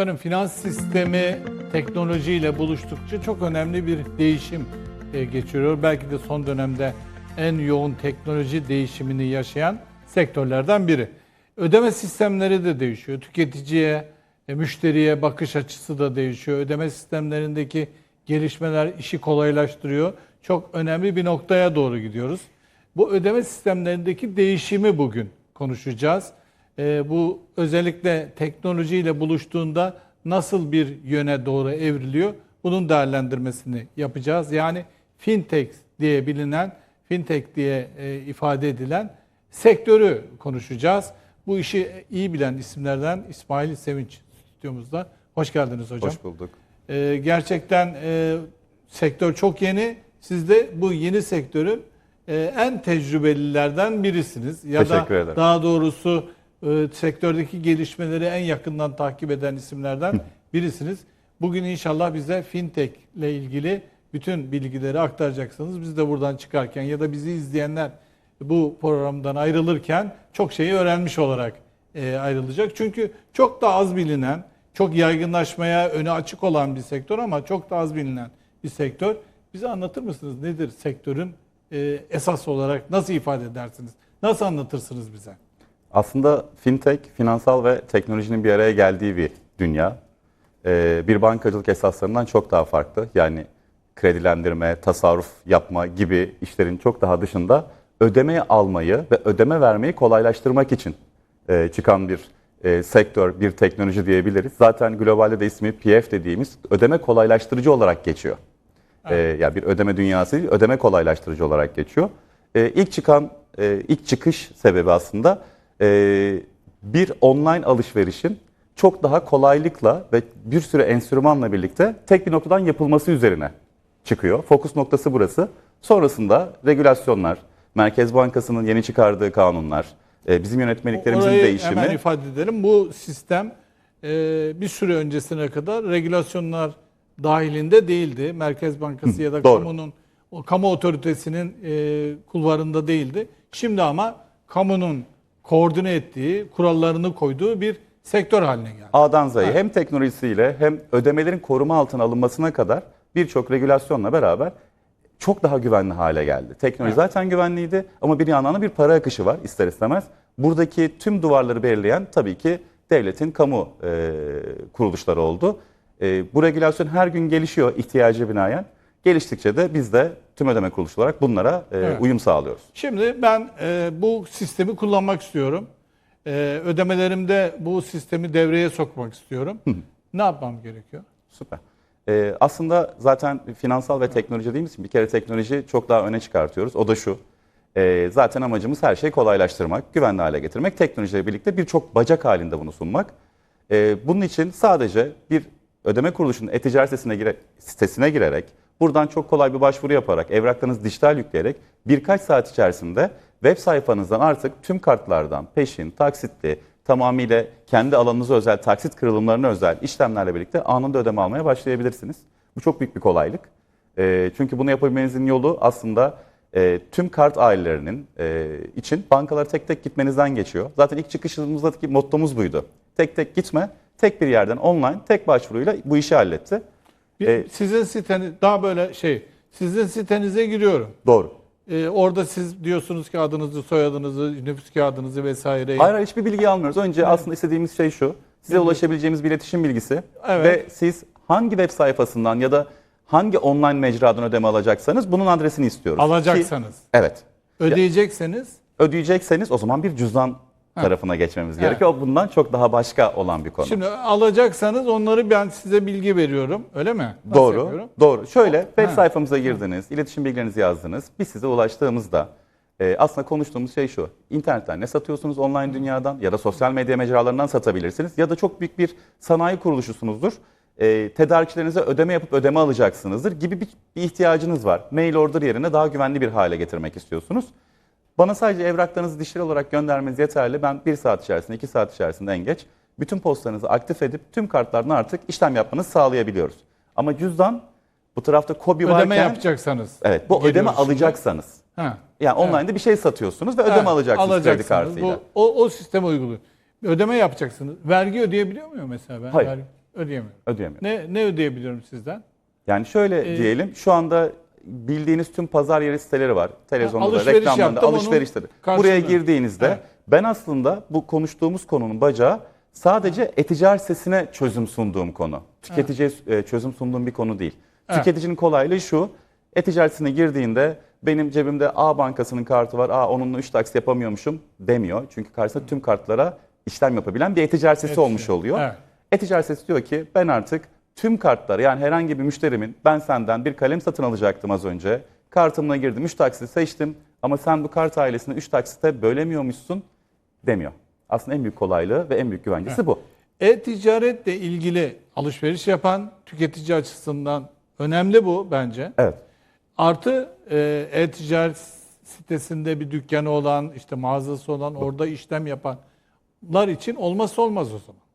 Efendim finans sistemi teknolojiyle buluştukça çok önemli bir değişim e, geçiriyor. Belki de son dönemde en yoğun teknoloji değişimini yaşayan sektörlerden biri. Ödeme sistemleri de değişiyor. Tüketiciye, e, müşteriye bakış açısı da değişiyor. Ödeme sistemlerindeki gelişmeler işi kolaylaştırıyor. Çok önemli bir noktaya doğru gidiyoruz. Bu ödeme sistemlerindeki değişimi bugün konuşacağız. Ee, bu özellikle teknolojiyle buluştuğunda nasıl bir yöne doğru evriliyor? Bunun değerlendirmesini yapacağız. Yani fintech diye bilinen, fintech diye e, ifade edilen sektörü konuşacağız. Bu işi iyi bilen isimlerden İsmail Sevinç stüdyomuzda. Hoş geldiniz hocam. Hoş bulduk. Ee, gerçekten e, sektör çok yeni. Siz de bu yeni sektörün e, en tecrübelilerden birisiniz. Ya Teşekkür da ederim. daha doğrusu e, sektördeki gelişmeleri en yakından takip eden isimlerden birisiniz. Bugün inşallah bize fintech ile ilgili bütün bilgileri aktaracaksınız. Biz de buradan çıkarken ya da bizi izleyenler bu programdan ayrılırken çok şeyi öğrenmiş olarak e, ayrılacak. Çünkü çok da az bilinen, çok yaygınlaşmaya önü açık olan bir sektör ama çok da az bilinen bir sektör. Bize anlatır mısınız nedir sektörün e, esas olarak nasıl ifade edersiniz? Nasıl anlatırsınız bize? Aslında fintech, finansal ve teknolojinin bir araya geldiği bir dünya. Ee, bir bankacılık esaslarından çok daha farklı. Yani kredilendirme, tasarruf yapma gibi işlerin çok daha dışında ödemeyi almayı ve ödeme vermeyi kolaylaştırmak için e, çıkan bir e, sektör, bir teknoloji diyebiliriz. Zaten globalde de ismi PF dediğimiz ödeme kolaylaştırıcı olarak geçiyor. Ee, ya bir ödeme dünyası değil, ödeme kolaylaştırıcı olarak geçiyor. Ee, ilk çıkan, e, ilk çıkış sebebi aslında e, bir online alışverişin çok daha kolaylıkla ve bir sürü enstrümanla birlikte tek bir noktadan yapılması üzerine çıkıyor. Fokus noktası burası. Sonrasında regülasyonlar, Merkez Bankası'nın yeni çıkardığı kanunlar, e, bizim yönetmeliklerimizin Orayı değişimi. hemen ifade edelim. Bu sistem e, bir süre öncesine kadar regülasyonlar dahilinde değildi. Merkez Bankası ya da doğru. kamunun o kamu otoritesinin e, kulvarında değildi. Şimdi ama kamunun koordine ettiği, kurallarını koyduğu bir sektör haline geldi. A'dan Z'ye hem teknolojisiyle hem ödemelerin koruma altına alınmasına kadar birçok regülasyonla beraber çok daha güvenli hale geldi. Teknoloji zaten güvenliydi ama bir yandan da bir para akışı var ister istemez. Buradaki tüm duvarları belirleyen tabii ki devletin kamu e, kuruluşları oldu. E, bu regülasyon her gün gelişiyor ihtiyacı binaen. Geliştikçe de biz de tüm ödeme kuruluşu olarak bunlara e, Evet. uyum sağlıyoruz. Şimdi ben e, bu sistemi kullanmak istiyorum. E, ödemelerimde bu sistemi devreye sokmak istiyorum. ne yapmam gerekiyor? Süper. Ee, aslında zaten finansal ve teknoloji dediğimiz için bir kere teknoloji çok daha öne çıkartıyoruz. O da şu. Ee, zaten amacımız her şeyi kolaylaştırmak, güvenli hale getirmek. Teknolojiyle birlikte birçok bacak halinde bunu sunmak. Ee, bunun için sadece bir ödeme kuruluşunun e-ticaret sitesine, gire- sitesine girerek, buradan çok kolay bir başvuru yaparak, evraklarınızı dijital yükleyerek birkaç saat içerisinde web sayfanızdan artık tüm kartlardan peşin, taksitli, tamamıyla kendi alanınıza özel, taksit kırılımlarına özel işlemlerle birlikte anında ödeme almaya başlayabilirsiniz. Bu çok büyük bir kolaylık. E, çünkü bunu yapabilmenizin yolu aslında e, tüm kart ailelerinin e, için bankalara tek tek gitmenizden geçiyor. Zaten ilk çıkışımızdaki mottomuz buydu. Tek tek gitme, tek bir yerden online, tek başvuruyla bu işi halletti. E, sizin siteniz daha böyle şey, sizin sitenize giriyorum. Doğru. E, orada siz diyorsunuz ki adınızı, soyadınızı, nüfus kağıdınızı vesaireyi. Hayır hayır hiçbir bilgi almıyoruz. Önce aslında istediğimiz şey şu. Size ulaşabileceğimiz bir iletişim bilgisi Evet. ve siz hangi web sayfasından ya da hangi online mecradan ödeme alacaksanız bunun adresini istiyoruz. Ki- Alacaksanız. evet. Ödeyecekseniz Ödeyecekseniz o zaman bir cüzdan tarafına geçmemiz gerekiyor. O bundan çok daha başka olan bir konu. Şimdi alacaksanız onları ben size bilgi veriyorum. Öyle mi? Nasıl Doğru. yapıyorum? Doğru. Şöyle web Ha. sayfamıza girdiniz, iletişim bilgilerinizi yazdınız. Biz size ulaştığımızda e, aslında konuştuğumuz şey şu. İnternetten ne satıyorsunuz online dünyadan ya da sosyal medya mecralarından satabilirsiniz ya da çok büyük bir sanayi kuruluşusunuzdur. E, tedarikçilerinize ödeme yapıp ödeme alacaksınızdır gibi bir, bir ihtiyacınız var. Mail order yerine daha güvenli bir hale getirmek istiyorsunuz. Bana sadece evraklarınızı dijital olarak göndermeniz yeterli. Ben bir saat içerisinde, iki saat içerisinde en geç bütün postalarınızı aktif edip tüm kartlardan artık işlem yapmanızı sağlayabiliyoruz. Ama cüzdan bu tarafta kobi varken... Ödeme yapacaksanız. Evet, bu ödeme şimdi. alacaksanız. Ha. Yani online'da bir şey satıyorsunuz ve ödeme Evet, alacaksınız, kredi alacaksınız. kartıyla. Bu, o, o sisteme uyguluyor. Ödeme yapacaksınız. Vergi ödeyebiliyor muyum mesela ben? Hayır. Vergi- Ödeyemiyorum. Ödeyemiyor. Ne ne ödeyebiliyorum sizden? Yani şöyle Ee, diyelim şu anda bildiğiniz tüm pazar yeri siteleri var. Televizyonda da alışveriş reklamlarında alışverişleri. Buraya girdiğinizde Evet. ben aslında bu konuştuğumuz konunun bacağı sadece e-ticaret sitesine çözüm sunduğum konu. Tüketiciye e, çözüm sunduğum bir konu değil. Evet. Tüketicinin kolaylığı şu. E-ticaret sitesine girdiğinde benim cebimde A bankasının kartı var. Aa onunla 3 taksit yapamıyormuşum demiyor. Çünkü karşısında tüm kartlara işlem yapabilen bir e-ticaret sitesi E-ticaret. olmuş oluyor. Evet. E-ticaret sitesi diyor ki ben artık tüm kartları yani herhangi bir müşterimin ben senden bir kalem satın alacaktım az önce. Kartımla girdim 3 taksiti seçtim ama sen bu kart ailesini 3 taksite bölemiyormuşsun demiyor. Aslında en büyük kolaylığı ve en büyük güvencesi bu. E-ticaretle ilgili alışveriş yapan tüketici açısından önemli bu bence. Evet. Artı e, e-ticaret sitesinde bir dükkanı olan, işte mağazası olan, orada işlem yapanlar için olmazsa olmaz o zaman.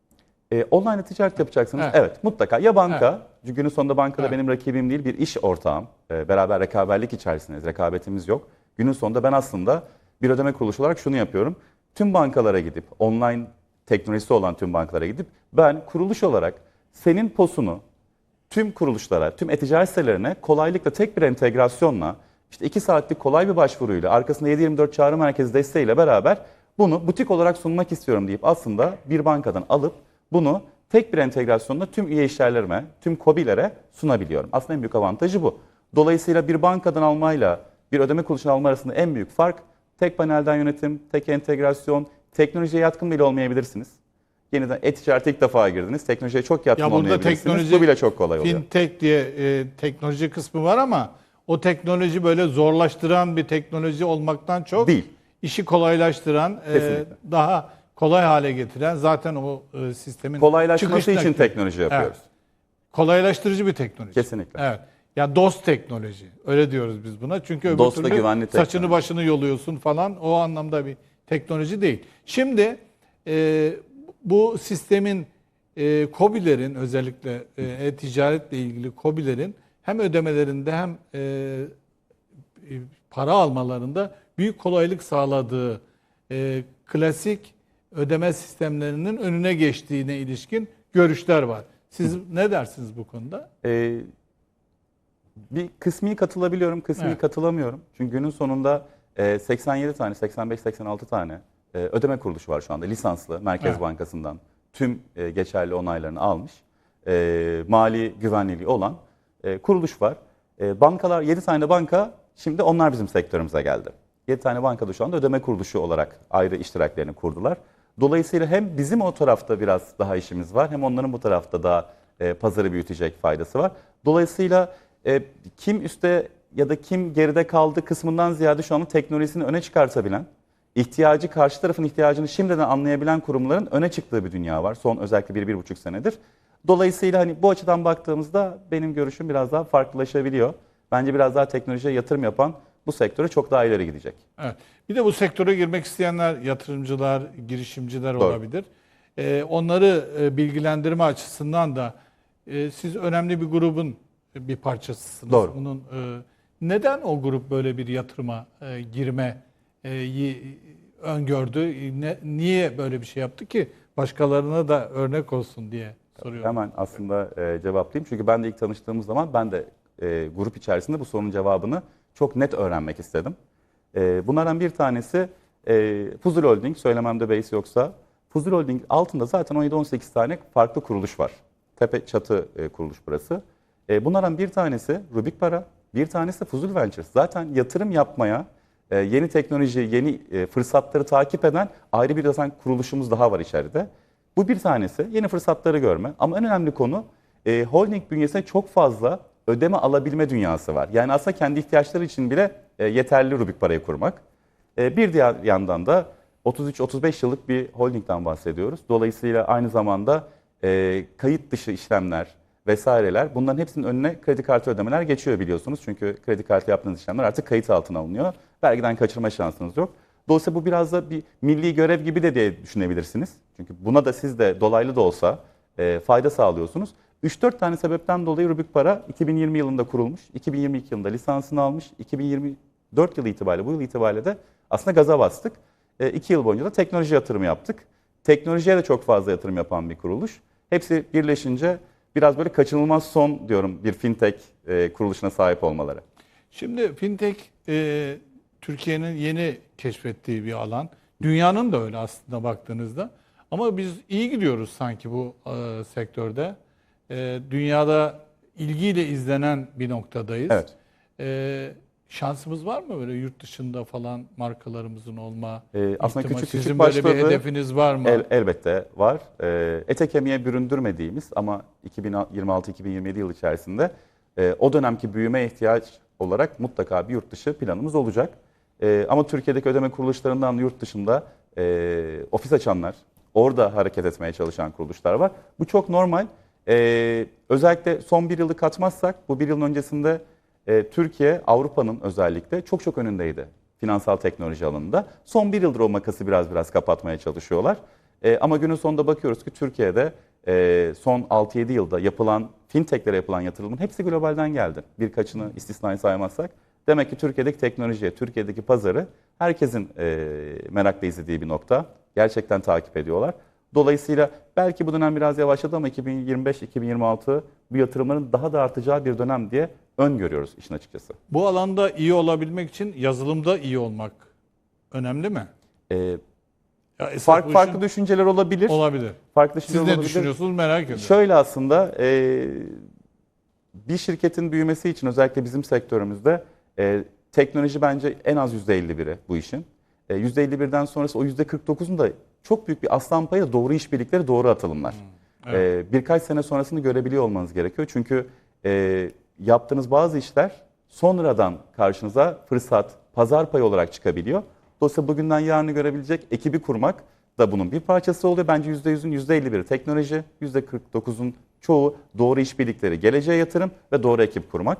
E, online ticaret yapacaksınız. Evet. Evet. mutlaka. Ya banka, çünkü günün sonunda bankada Evet. benim rakibim değil bir iş ortağım. E, beraber rekabetlik içerisindeyiz. Rekabetimiz yok. Günün sonunda ben aslında bir ödeme kuruluşu olarak şunu yapıyorum. Tüm bankalara gidip, online teknolojisi olan tüm bankalara gidip ben kuruluş olarak senin posunu tüm kuruluşlara, tüm e-ticaret sitelerine kolaylıkla tek bir entegrasyonla, işte 2 saatlik kolay bir başvuruyla, arkasında 7-24 çağrı merkezi desteğiyle beraber bunu butik olarak sunmak istiyorum deyip aslında bir bankadan alıp bunu tek bir entegrasyonla tüm üye işlerlerime, tüm KOBİ'lere sunabiliyorum. Aslında en büyük avantajı bu. Dolayısıyla bir bankadan almayla bir ödeme kuruluşundan alma arasında en büyük fark tek panelden yönetim, tek entegrasyon, teknolojiye yatkın bile olmayabilirsiniz. Yeniden e-ticarete ilk defa girdiniz. Teknolojiye çok yatkın Ya burada olmayabilirsiniz. teknoloji Bu bile çok kolay oluyor. Fintech diye e, teknoloji kısmı var ama o teknoloji böyle zorlaştıran bir teknoloji olmaktan çok Değil. işi kolaylaştıran, e, daha kolay hale getiren zaten o e, sistemin Kolaylaşması çıkış için noktası. teknoloji yapıyoruz. Evet. Kolaylaştırıcı bir teknoloji. Kesinlikle. Evet. Ya dost teknoloji. Öyle diyoruz biz buna. Çünkü öbür Dost ve türlü güvenli saçını teknoloji. başını yoluyorsun falan. O anlamda bir teknoloji değil. Şimdi e, bu sistemin e, KOBİ'lerin özellikle e, e-ticaretle ilgili KOBİ'lerin hem ödemelerinde hem e, e, para almalarında büyük kolaylık sağladığı e, klasik ödeme sistemlerinin önüne geçtiğine ilişkin görüşler var. Siz ne dersiniz bu konuda? Ee, bir kısmi katılabiliyorum, kısmi Evet. katılamıyorum. Çünkü günün sonunda e, 87 tane, 85-86 tane e, ödeme kuruluşu var şu anda. Lisanslı Merkez Evet. Bankası'ndan tüm e, geçerli onaylarını almış. E, mali güvenliği olan e, kuruluş var. E, bankalar, 7 tane banka şimdi onlar bizim sektörümüze geldi. 7 tane bankada şu anda ödeme kuruluşu olarak ayrı iştiraklerini kurdular. Dolayısıyla hem bizim o tarafta biraz daha işimiz var hem onların bu tarafta daha e, pazarı büyütecek faydası var. Dolayısıyla e, kim üstte ya da kim geride kaldı kısmından ziyade şu anda teknolojisini öne çıkartabilen, ihtiyacı karşı tarafın ihtiyacını şimdiden anlayabilen kurumların öne çıktığı bir dünya var. Son özellikle bir, bir buçuk senedir. Dolayısıyla hani bu açıdan baktığımızda benim görüşüm biraz daha farklılaşabiliyor. Bence biraz daha teknolojiye yatırım yapan bu sektöre çok daha ileri gidecek. Evet. Bir de bu sektöre girmek isteyenler yatırımcılar, girişimciler Doğru. olabilir. Ee, onları e, bilgilendirme açısından da e, siz önemli bir grubun bir parçasısınız. Doğru. Bunun e, neden o grup böyle bir yatırıma e, girme e, öngördü? Ne, niye böyle bir şey yaptı ki başkalarına da örnek olsun diye soruyorum. Hemen aslında e, cevaplayayım. Çünkü ben de ilk tanıştığımız zaman ben de e, grup içerisinde bu sorunun cevabını çok net öğrenmek istedim. E, bunlardan bir tanesi e, Fuzul Holding, söylememde beis yoksa. Fuzul Holding altında zaten 17-18 tane farklı kuruluş var. Tepe çatı e, kuruluş burası. E, bunlardan bir tanesi Rubik Para, bir tanesi Fuzul Ventures. Zaten yatırım yapmaya, e, yeni teknoloji, yeni e, fırsatları takip eden ayrı bir zaten kuruluşumuz daha var içeride. Bu bir tanesi yeni fırsatları görme ama en önemli konu holding bünyesinde çok fazla ödeme alabilme dünyası var. Yani aslında kendi ihtiyaçları için bile e, yeterli Rubik parayı kurmak. E, bir diğer yandan da 33-35 yıllık bir holdingden bahsediyoruz. Dolayısıyla aynı zamanda e, kayıt dışı işlemler vesaireler bunların hepsinin önüne kredi kartı ödemeler geçiyor biliyorsunuz. Çünkü kredi kartı yaptığınız işlemler artık kayıt altına alınıyor. Vergiden kaçırma şansınız yok. Dolayısıyla bu biraz da bir milli görev gibi de diye düşünebilirsiniz. Çünkü buna da siz de dolaylı da olsa fayda sağlıyorsunuz. 3-4 tane sebepten dolayı Rubik Para 2020 yılında kurulmuş. 2022 yılında lisansını almış. 2024 yılı itibariyle bu yıl itibariyle de aslında gaza bastık. 2 yıl boyunca da teknoloji yatırımı yaptık. Teknolojiye de çok fazla yatırım yapan bir kuruluş. Hepsi birleşince biraz böyle kaçınılmaz son diyorum bir fintech e, kuruluşuna sahip olmaları. Şimdi fintech e, Türkiye'nin yeni keşfettiği bir alan. Dünyanın da öyle aslında baktığınızda. Ama biz iyi gidiyoruz sanki bu e, sektörde. E, dünyada ilgiyle izlenen bir noktadayız. Evet. E, şansımız var mı böyle yurt dışında falan markalarımızın olma? E, aslında ihtimali? küçük Sizin küçük böyle bir hedefiniz var mı? El, elbette var. E, ete kemiğe büründürmediğimiz ama 2026-2027 yıl içerisinde e, o dönemki büyümeye ihtiyaç olarak mutlaka bir yurt dışı planımız olacak. E, ama Türkiye'deki ödeme kuruluşlarından yurt dışında e, ofis açanlar, orada hareket etmeye çalışan kuruluşlar var. Bu çok normal. E, özellikle son bir yılı katmazsak, bu bir yılın öncesinde e, Türkiye, Avrupa'nın özellikle çok çok önündeydi finansal teknoloji alanında. Son bir yıldır o makası biraz biraz kapatmaya çalışıyorlar. E, ama günün sonunda bakıyoruz ki Türkiye'de e, son 6-7 yılda yapılan, fintechlere yapılan yatırımın hepsi globalden geldi. Birkaçını istisnai saymazsak. Demek ki Türkiye'deki teknolojiye, Türkiye'deki pazarı herkesin e, merakla izlediği bir nokta. Gerçekten takip ediyorlar. Dolayısıyla belki bu dönem biraz yavaşladı ama 2025-2026 bu yatırımların daha da artacağı bir dönem diye öngörüyoruz işin açıkçası. Bu alanda iyi olabilmek için yazılımda iyi olmak önemli mi? E, Ya fark, farklı düşünceler olabilir. olabilir. Farklı Siz ne olabilir. düşünüyorsunuz merak ediyorum. Şöyle aslında e, bir şirketin büyümesi için özellikle bizim sektörümüzde e, teknoloji bence en az %51'i bu işin. E, %51'den sonrası o %49'un da çok büyük bir aslan payı doğru işbirlikleri, doğru atılımlar. E, birkaç sene sonrasını görebiliyor olmanız gerekiyor. Çünkü e, yaptığınız bazı işler sonradan karşınıza fırsat, pazar payı olarak çıkabiliyor. Dolayısıyla bugünden yarını görebilecek ekibi kurmak da bunun bir parçası oluyor. Bence %100'ün %51'i teknoloji, %49'un çoğu doğru işbirlikleri, geleceğe yatırım ve doğru ekip kurmak.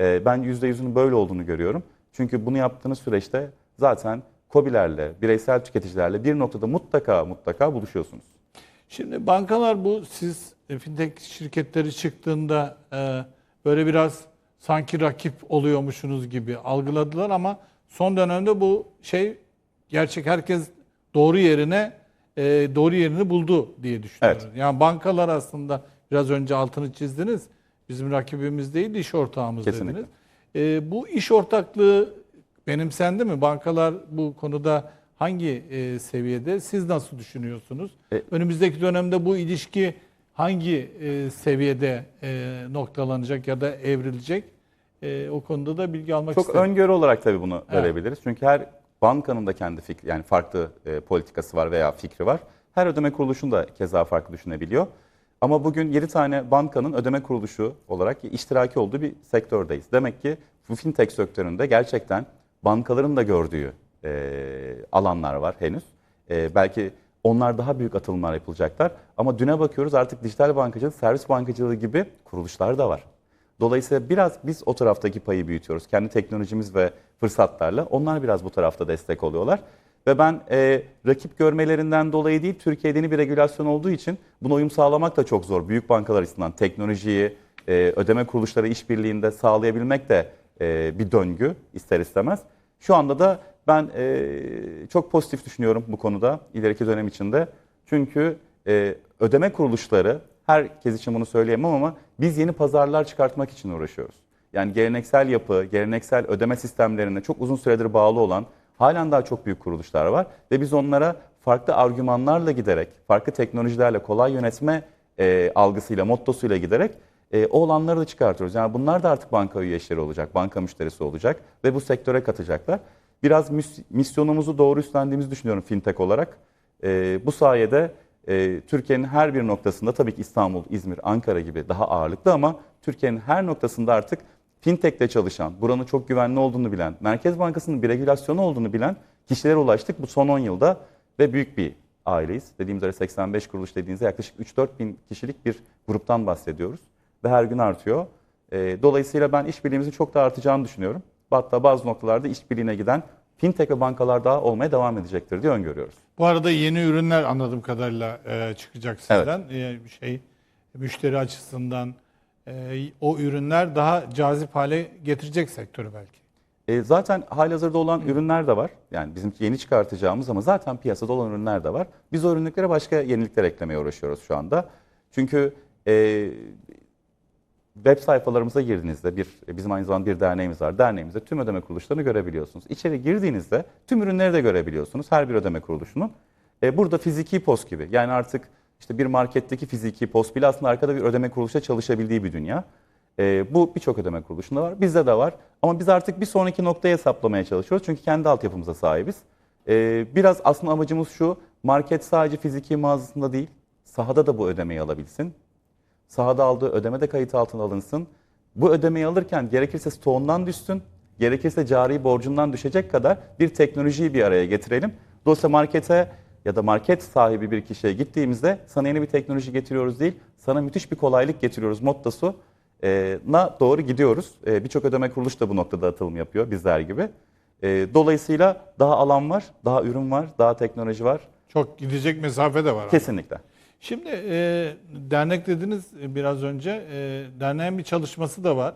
Ee, ben %100'ünün böyle olduğunu görüyorum. Çünkü bunu yaptığınız süreçte zaten KOBİ'lerle, bireysel tüketicilerle bir noktada mutlaka mutlaka buluşuyorsunuz. Şimdi bankalar bu siz e, fintech şirketleri çıktığında e, böyle biraz sanki rakip oluyormuşsunuz gibi algıladılar ama son dönemde bu şey gerçek herkes doğru yerine e, doğru yerini buldu diye düşünüyorum. Evet. Yani bankalar aslında biraz önce altını çizdiniz. Bizim rakibimiz değil, iş ortağımız Kesinlikle. dediniz. E, bu iş ortaklığı benimsendi mi? Bankalar bu konuda hangi e, seviyede? Siz nasıl düşünüyorsunuz? E- Önümüzdeki dönemde bu ilişki hangi e, seviyede e, noktalanacak ya da evrilecek? E, o konuda da bilgi almak Çok isterim. öngörü olarak tabii bunu Evet. verebiliriz. Çünkü her bankanın da kendi fikri yani farklı e, politikası var veya fikri var. Her ödeme kuruluşun da keza farklı düşünebiliyor. Ama bugün 7 tane bankanın ödeme kuruluşu olarak iştiraki olduğu bir sektördeyiz. Demek ki bu fintech sektöründe gerçekten bankaların da gördüğü e, alanlar var henüz. E, belki onlar daha büyük atılımlar yapılacaklar. Ama düne bakıyoruz artık dijital bankacılık, servis bankacılığı gibi kuruluşlar da var. Dolayısıyla biraz biz o taraftaki payı büyütüyoruz. Kendi teknolojimiz ve fırsatlarla. Onlar biraz bu tarafta destek oluyorlar. Ve ben e, rakip görmelerinden dolayı değil, Türkiye'de yeni bir regülasyon olduğu için buna uyum sağlamak da çok zor. Büyük bankalar açısından teknolojiyi, e, ödeme kuruluşları işbirliğinde sağlayabilmek de e, bir döngü ister istemez. Şu anda da ben e, çok pozitif düşünüyorum bu konuda ileriki dönem içinde. Çünkü e, ödeme kuruluşları, herkes için bunu söyleyemem ama biz yeni pazarlar çıkartmak için uğraşıyoruz. Yani geleneksel yapı, geleneksel ödeme sistemlerine çok uzun süredir bağlı olan halen daha çok büyük kuruluşlar var. Ve biz onlara farklı argümanlarla giderek, farklı teknolojilerle kolay yönetme e, algısıyla, mottosuyla giderek e, o olanları da çıkartıyoruz. Yani bunlar da artık banka üyeleri olacak, banka müşterisi olacak ve bu sektöre katacaklar. Biraz mis- misyonumuzu doğru üstlendiğimizi düşünüyorum fintech olarak. E, bu sayede e, Türkiye'nin her bir noktasında tabii ki İstanbul, İzmir, Ankara gibi daha ağırlıklı ama Türkiye'nin her noktasında artık fintech'te çalışan, buranın çok güvenli olduğunu bilen, Merkez Bankası'nın bir regülasyonu olduğunu bilen kişilere ulaştık bu son 10 yılda ve büyük bir aileyiz. Dediğimiz üzere 85 kuruluş dediğinizde yaklaşık 3-4 bin kişilik bir gruptan bahsediyoruz ve her gün artıyor. E, dolayısıyla ben işbirliğimizin çok da artacağını düşünüyorum. Hatta bazı noktalarda işbirliğine giden fintech ve bankalar daha olmaya devam edecektir diye öngörüyoruz. Bu arada yeni ürünler anladığım kadarıyla e, çıkacak sizden. E, bir şey müşteri açısından e, o ürünler daha cazip hale getirecek sektörü belki. E, zaten halihazırda olan ürünler de var. Yani bizim yeni çıkartacağımız ama zaten piyasada olan ürünler de var. Biz o ürünlere başka yenilikler eklemeye uğraşıyoruz şu anda. Çünkü e, web sayfalarımıza girdiğinizde bir bizim aynı zamanda bir derneğimiz var. Derneğimizde tüm ödeme kuruluşlarını görebiliyorsunuz. İçeri girdiğinizde tüm ürünleri de görebiliyorsunuz. Her bir ödeme kuruluşunun. E, burada fiziki post gibi. Yani artık işte bir marketteki fiziki post bile aslında arkada bir ödeme kuruluşa çalışabildiği bir dünya. E, bu birçok ödeme kuruluşunda var. Bizde de var. Ama biz artık bir sonraki noktayı hesaplamaya çalışıyoruz. Çünkü kendi altyapımıza sahibiz. E, biraz aslında amacımız şu. Market sadece fiziki mağazasında değil, sahada da bu ödemeyi alabilsin sahada aldığı ödeme de kayıt altına alınsın. Bu ödemeyi alırken gerekirse stoğundan düşsün, gerekirse cari borcundan düşecek kadar bir teknolojiyi bir araya getirelim. Dolayısıyla markete ya da market sahibi bir kişiye gittiğimizde sana yeni bir teknoloji getiriyoruz değil, sana müthiş bir kolaylık getiriyoruz mottosu na doğru gidiyoruz. E, Birçok ödeme kuruluş da bu noktada atılım yapıyor bizler gibi. E, Dolayısıyla daha alan var, daha ürün var, daha teknoloji var. Çok gidecek mesafe de var. Kesinlikle. Şimdi e, dernek dediniz biraz önce. E, derneğin bir çalışması da var.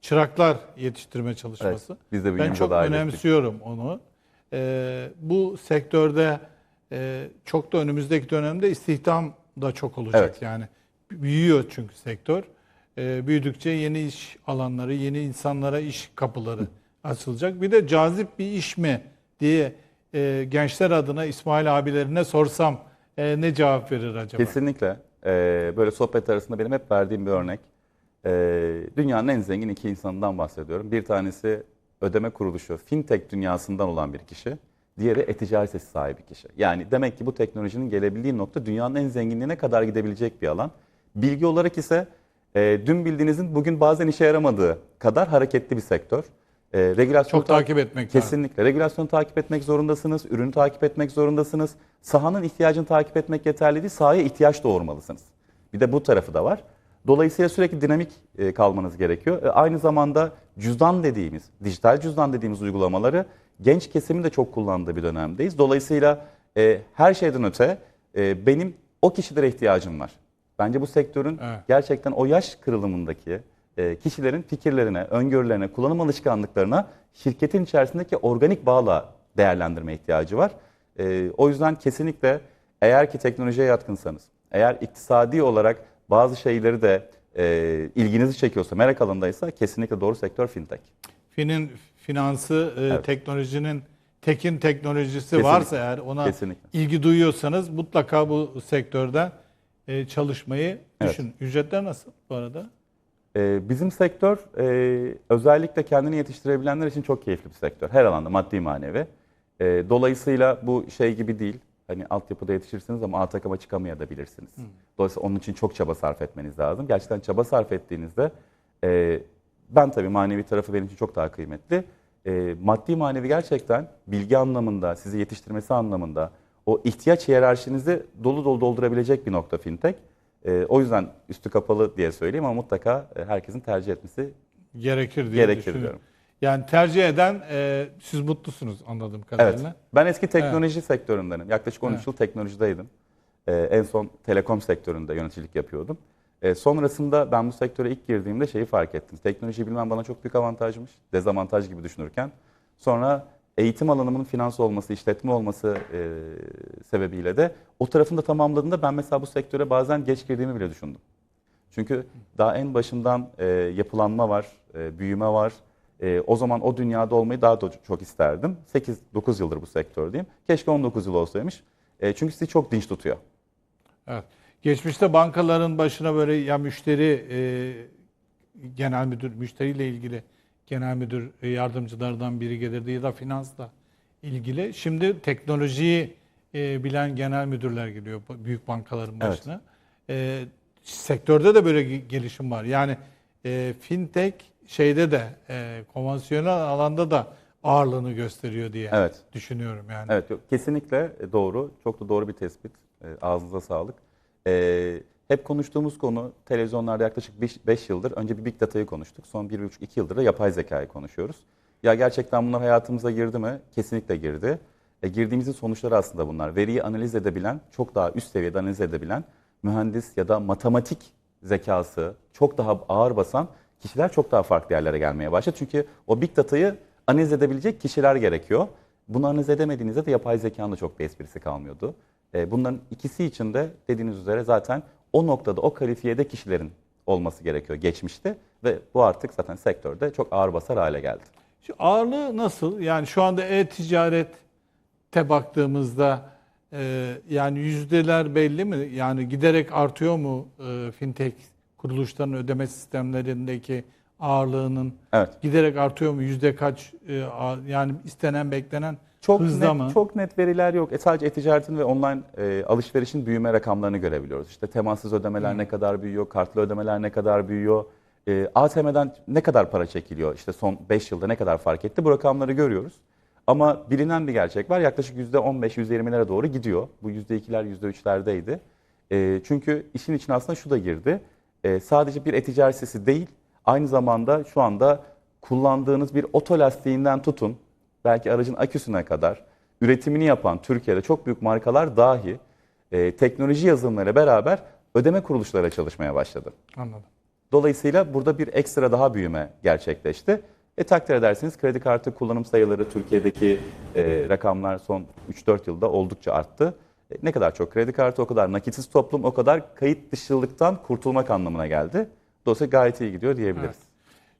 Çıraklar yetiştirme çalışması. Evet, biz de ben çok dahil ettik. önemsiyorum onu. E, bu sektörde e, çok da önümüzdeki dönemde istihdam da çok olacak Evet. yani. Büyüyor çünkü sektör. E, büyüdükçe yeni iş alanları, yeni insanlara iş kapıları açılacak. Bir de cazip bir iş mi diye e, gençler adına İsmail abilerine sorsam e, ne cevap verir acaba? Kesinlikle. Ee, böyle sohbet arasında benim hep verdiğim bir örnek. Ee, dünyanın en zengin iki insanından bahsediyorum. Bir tanesi ödeme kuruluşu, fintech dünyasından olan bir kişi. Diğeri e-ticaret sahibi kişi. Yani demek ki bu teknolojinin gelebildiği nokta dünyanın en zenginliğine kadar gidebilecek bir alan. Bilgi olarak ise e, dün bildiğinizin bugün bazen işe yaramadığı kadar hareketli bir sektör. E, regülasyon Çok takip etmek lazım. Kesinlikle. Regülasyonu takip etmek zorundasınız, ürünü takip etmek zorundasınız. Sahanın ihtiyacını takip etmek yeterli değil, sahaya ihtiyaç doğurmalısınız. Bir de bu tarafı da var. Dolayısıyla sürekli dinamik e, kalmanız gerekiyor. E, Aynı zamanda cüzdan dediğimiz, dijital cüzdan dediğimiz uygulamaları genç kesimin de çok kullandığı bir dönemdeyiz. Dolayısıyla e, her şeyden öte e, benim o kişilere ihtiyacım var. Bence bu sektörün Evet. gerçekten o yaş kırılımındaki e, kişilerin fikirlerine, öngörülerine, kullanım alışkanlıklarına şirketin içerisindeki organik bağla değerlendirme ihtiyacı var. E, o yüzden kesinlikle eğer ki teknolojiye yatkınsanız, eğer iktisadi olarak bazı şeyleri de e, ilginizi çekiyorsa, merak alanındaysa kesinlikle doğru sektör fintech. Fin'in finansı, e, teknolojinin tekin teknolojisi Kesinlikle. varsa eğer ona Kesinlikle. ilgi duyuyorsanız mutlaka bu sektörde e, çalışmayı Evet. düşünün. Ücretler nasıl bu arada? Ee, bizim sektör e, özellikle kendini yetiştirebilenler için çok keyifli bir sektör. Her alanda maddi manevi. E, dolayısıyla bu şey gibi değil. Hani altyapıda yetişirsiniz ama A takıma çıkamayabilirsiniz. Dolayısıyla onun için çok çaba sarf etmeniz lazım. Gerçekten çaba sarf ettiğinizde e, ben tabii manevi tarafı benim için çok daha kıymetli. E, maddi manevi gerçekten bilgi anlamında, sizi yetiştirmesi anlamında o ihtiyaç hiyerarşinizi dolu dolu doldurabilecek bir nokta fintech. E, o yüzden üstü kapalı diye söyleyeyim ama mutlaka e, herkesin tercih etmesi Gerekir diye Gerekir düşünüyorum. diyorum. Yani tercih eden e, siz mutlusunuz anladığım Evet. kadarıyla. Ben eski teknoloji sektöründenim. Yaklaşık 13 Evet. yıl teknolojideydim. Ee, en son telekom sektöründe yöneticilik yapıyordum. Ee, sonrasında ben bu sektöre ilk girdiğimde şeyi fark ettim. Teknolojiyi bilmem bana çok büyük avantajmış. Dezavantaj gibi düşünürken. Sonra eğitim alanımın finans olması, işletme olması e, sebebiyle de o tarafını da tamamladığımda ben mesela bu sektöre bazen geç girdiğimi bile düşündüm. Çünkü daha en başından e, yapılanma var, e, büyüme var. E, o zaman o dünyada olmayı daha da çok isterdim. 8-9 yıldır bu sektördeyim. Keşke 19 yıl olsaymış. E, çünkü sizi çok dinç tutuyor. Evet. Geçmişte bankaların başına böyle ya müşteri e, genel müdür, müşteriyle ilgili genel müdür yardımcılardan biri gelirdi ya da finansla ilgili. Şimdi teknolojiyi e, bilen genel müdürler geliyor büyük bankaların Evet. başına. E, sektörde de böyle ge- gelişim var. Yani e, fintech şeyde de e, konvansiyonel alanda da ağırlığını gösteriyor diye Evet. düşünüyorum yani. Evet, kesinlikle doğru. Çok da doğru bir tespit. E, ağzınıza sağlık. E, hep konuştuğumuz konu televizyonlarda yaklaşık 5 yıldır önce bir Big Data'yı konuştuk. Son 1,5-2 yıldır da yapay zekayı konuşuyoruz. Ya gerçekten bunlar hayatımıza girdi mi? Kesinlikle girdi. E, girdiğimizin sonuçları aslında bunlar. Veriyi analiz edebilen, çok daha üst seviyede analiz edebilen mühendis ya da matematik zekası çok daha ağır basan kişiler çok daha farklı yerlere gelmeye başladı. Çünkü o Big Data'yı analiz edebilecek kişiler gerekiyor. Bunu analiz edemediğinizde de yapay zekanın da çok bir esprisi kalmıyordu. E, Bunların ikisi için de dediğiniz üzere zaten o noktada o kalifiyede kişilerin olması gerekiyor geçmişte ve bu artık zaten sektörde çok ağır basar hale geldi. Şu ağırlığı nasıl? Yani şu anda e-ticarete baktığımızda e, yani yüzdeler belli mi? Yani giderek artıyor mu e, fintech kuruluşların ödeme sistemlerindeki ağırlığının Evet. giderek artıyor mu? Yüzde kaç? e, yani istenen beklenen Çok hızda net, mı? çok net veriler yok. E, sadece e-ticaretin ve online e, alışverişin büyüme rakamlarını görebiliyoruz. İşte temassız ödemeler ne kadar büyüyor, kartlı ödemeler ne kadar büyüyor, e, ATM'den ne kadar para çekiliyor, işte son 5 yılda ne kadar fark etti bu rakamları görüyoruz. Ama bilinen bir gerçek var yaklaşık %15-%20'lere doğru gidiyor. Bu %2'ler %3'lerdeydi. E, çünkü işin içine aslında şu da girdi. E, sadece bir e-ticaret sitesi değil, aynı zamanda şu anda kullandığınız bir oto lastiğinden tutun, belki aracın aküsüne kadar üretimini yapan Türkiye'de çok büyük markalar dahi e, teknoloji yazılımları beraber ödeme kuruluşları çalışmaya başladı. Anladım. Dolayısıyla burada bir ekstra daha büyüme gerçekleşti. E takdir edersiniz kredi kartı kullanım sayıları Türkiye'deki e, rakamlar son 3-4 yılda oldukça arttı. E, ne kadar çok kredi kartı o kadar nakitsiz toplum o kadar kayıt dışılıktan kurtulmak anlamına geldi. Dolayısıyla gayet iyi gidiyor diyebiliriz.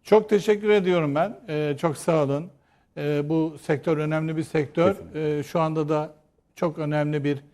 Çok teşekkür ediyorum ben. Ee, çok sağ olun. Ee, bu sektör önemli bir sektör. Ee, şu anda da çok önemli bir